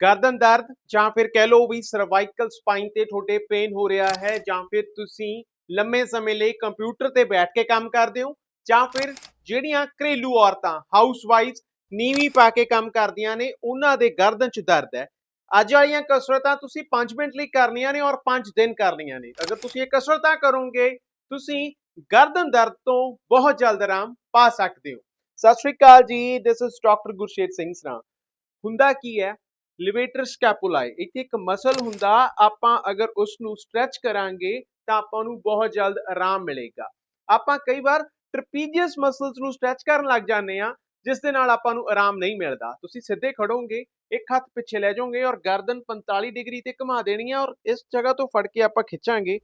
ਗਰਦਨ ਦਰਦ, ਜਾਂ ਫਿਰ ਕਹਿ ਲਓ ਵੀ ਸਰਵਾਈਕਲ ਸਪਾਈਨ ਤੇ ਤੁਹਾਡੇ ਪੇਨ ਹੋ ਰਿਹਾ ਹੈ, ਜਾਂ ਫਿਰ ਤੁਸੀਂ ਲੰਮੇ ਸਮੇਂ ਲਈ ਕੰਪਿਊਟਰ ਤੇ ਬੈਠ ਕੇ ਕੰਮ ਕਰਦੇ ਹੋ, ਜਾਂ ਫਿਰ ਜਿਹੜੀਆਂ ਘਰੇਲੂ ਔਰਤਾਂ ਹਾਊਸਵਾਈਫ ਨੀਵੀਂ ਪਾ ਕੇ ਕੰਮ ਕਰਦੀਆਂ ਨੇ, ਉਹਨਾਂ ਦੇ ਗਰਦਨ 'ਚ ਦਰਦ ਹੈ। ਅੱਜ ਵਾਲੀਆਂ ਕਸਰਤਾਂ ਤੁਸੀਂ 5 ਮਿੰਟ ਲਈ ਕਰਨੀਆਂ ਨੇ ਔਰ 5 ਦਿਨ ਕਰਨੀਆਂ ਨੇ। ਅਗਰ ਤੁਸੀਂ ਇਹ ਕਸਰਤਾਂ ਕਰੋਗੇ, ਤੁਸੀਂ ਗਰਦਨ ਦਰਦ ਤੋਂ ਬਹੁਤ ਜਲਦ ਆਰਾਮ ਪਾ ਸਕਦੇ ਹੋ। ਸਤਿ ਸ਼੍ਰੀ ਅਕਾਲ ਜੀ this is doctor Gursher Singh Sara. ਹੁੰਦਾ ਕੀ ਹੈ ਲਿਵੇਟਰ ਸਕੈਪੂਲਾਈ ਇੱਥੇ ਇੱਕ ਮਸਲ ਹੁੰਦਾ, ਆਪਾਂ ਅਗਰ ਉਸ ਨੂੰ ਸਟ੍ਰੈਚ ਕਰਾਂਗੇ ਤਾਂ ਆਪਾਂ ਨੂੰ ਬਹੁਤ ਜਲਦ ਆਰਾਮ ਮਿਲੇਗਾ। ਆਪਾਂ ਕਈ ਵਾਰ ਟ੍ਰਪੀਜ਼ੀਅਸ ਮਸਲਸ ਨੂੰ ਸਟ੍ਰੈਚ ਕਰਨ ਲੱਗ ਜਾਂਦੇ ਆ ਜਿਸ ਦੇ ਨਾਲ ਆਪਾਂ ਨੂੰ ਆਰਾਮ ਨਹੀਂ ਮਿਲਦਾ। ਤੁਸੀਂ ਸਿੱਧੇ ਖੜੋਗੇ, ਇੱਕ ਹੱਥ ਪਿੱਛੇ ਲੈ ਜਾਓਗੇ ਔਰ ਗਰਦਨ 45 ਡਿਗਰੀ ਤੇ ਘੁਮਾ ਦੇਣੀ ਹੈ ਔਰ ਇਸ ਜਗ੍ਹਾ ਤੋਂ ਫੜ ਕੇ ਆਪਾਂ ਖਿੱਚਾਂਗੇ।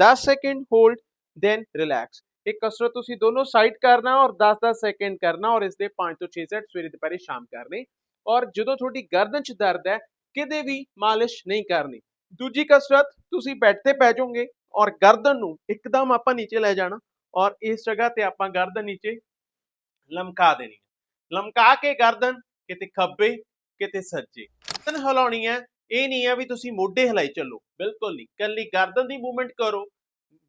10 ਸੈਕਿੰਡ ਹੋਲਡ, ਦੈਨ ਰਿਲੈਕਸ। ਇਹ ਕਸਰਤ ਤੁਸੀਂ ਦੋਨੋਂ ਸਾਈਡ ਕਰਨਾ ਔਰ 10-10 ਸੈਕਿੰਡ ਕਰਨਾ ਔਰ ਇਸ ਦੇ 5 ਤੋਂ 6 ਸੈਟ ਸਵੇਰੇ ਦੁਪਹਿਰੇ ਸ਼ਾਮ ਕਰਨੇ। ਔਰ ਜਦੋਂ ਤੁਹਾਡੀ ਗਰਦਨ 'ਚ ਦਰਦ ਹੈ, ਕਿਤੇ ਵੀ ਮਾਲਿਸ਼ ਨਹੀਂ ਕਰਨੀ। ਦੂਜੀ ਕਸਰਤ, ਤੁਸੀਂ ਬੈੱਡ ਤੇ ਪੈ ਜਾਓਗੇ ਔਰ ਗਰਦਨ ਨੂੰ ਇੱਕਦਮ ਆਪਾਂ ਨੀਚੇ ਲੈ ਜਾਣਾ ਔਰ ਇਸ ਜਗ੍ਹਾ ਤੇ ਆਪਾਂ ਗਰਦਨ ਨੀਚੇ ਲਮਕਾ ਦੇਣੀ ਲਮਕਾ ਕੇ ਗਰਦਨ ਕਿਤੇ ਖੱਬੇ, ਕਿਤੇ ਸੱਜੇ। ਗਰਦਨ ਹਿਲਾਉਣੀ ਹੈ, ਇਹ ਨਹੀਂ ਹੈ ਵੀ ਤੁਸੀਂ ਮੋਢੇ ਹਿਲਾਈ ਚੱਲੋ। ਬਿਲਕੁਲ ਨਹੀਂ। ਕੱਲੀ ਗਰਦਨ ਦੀ ਮੂਵਮੈਂਟ ਕਰੋ।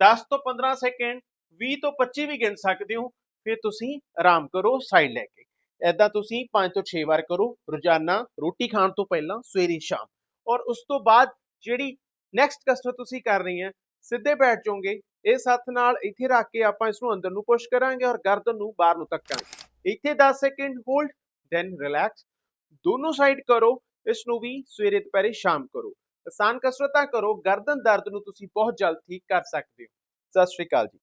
10 ਤੋਂ 15 ਸੈਕਿੰਡ 20 ਤੋਂ 25 ਵੀ ਗਿਣ ਸਕਦੇ ਹੋ, ਫਿਰ ਤੁਸੀਂ ਆਰਾਮ ਕਰੋ ਸਾਈਡ ਲੈ ਕੇ। ਐਦਾਂ ਤੁਸੀਂ 5 ਤੋਂ 6 ਵਾਰ ਕਰੋ, ਰੋਜ਼ਾਨਾ ਰੋਟੀ ਖਾਣ ਤੋਂ ਪਹਿਲਾਂ ਸਵੇਰੇ ਸ਼ਾਮ। ਔਰ ਉਸ ਤੋਂ ਬਾਅਦ ਜਿਹੜੀ ਨੈਕਸਟ ਕਸਰਤ ਤੁਸੀਂ ਕਰ ਰਹੀ ਹੈ, ਸਿੱਧੇ ਬੈਠ ਜਾਓਗੇ ਇਸ ਹੱਥ ਨਾਲ ਇੱਥੇ ਰੱਖ ਕੇ ਆਪਾਂ ਇਸ ਨੂੰ ਅੰਦਰ ਨੂੰ ਪੁਸ਼ ਕਰਾਂਗੇ ਔਰ ਗਰਦਨ ਨੂੰ ਬਾਹਰ ਨੂੰ ਧੱਕਾਂਗੇ। ਇੱਥੇ 10 ਸੈਕਿੰਡ ਹੋਲਡ ਦੈਨ ਰਿਲੈਕਸ ਦੋਨੋਂ ਸਾਈਡ ਕਰੋ ਇਸ ਨੂੰ ਵੀ ਸਵੇਰੇ ਦੁਪਹਿਰੇ ਸ਼ਾਮ ਕਰੋ। ਆਸਾਨ ਕਸਰਤਾਂ ਕਰੋ, ਗਰਦਨ ਦਰਦ ਨੂੰ ਤੁਸੀਂ ਬਹੁਤ ਜਲਦ ਠੀਕ ਕਰ ਸਕਦੇ ਹੋ। ਸਤਿ ਸ਼੍ਰੀ ਅਕਾਲ ਜੀ।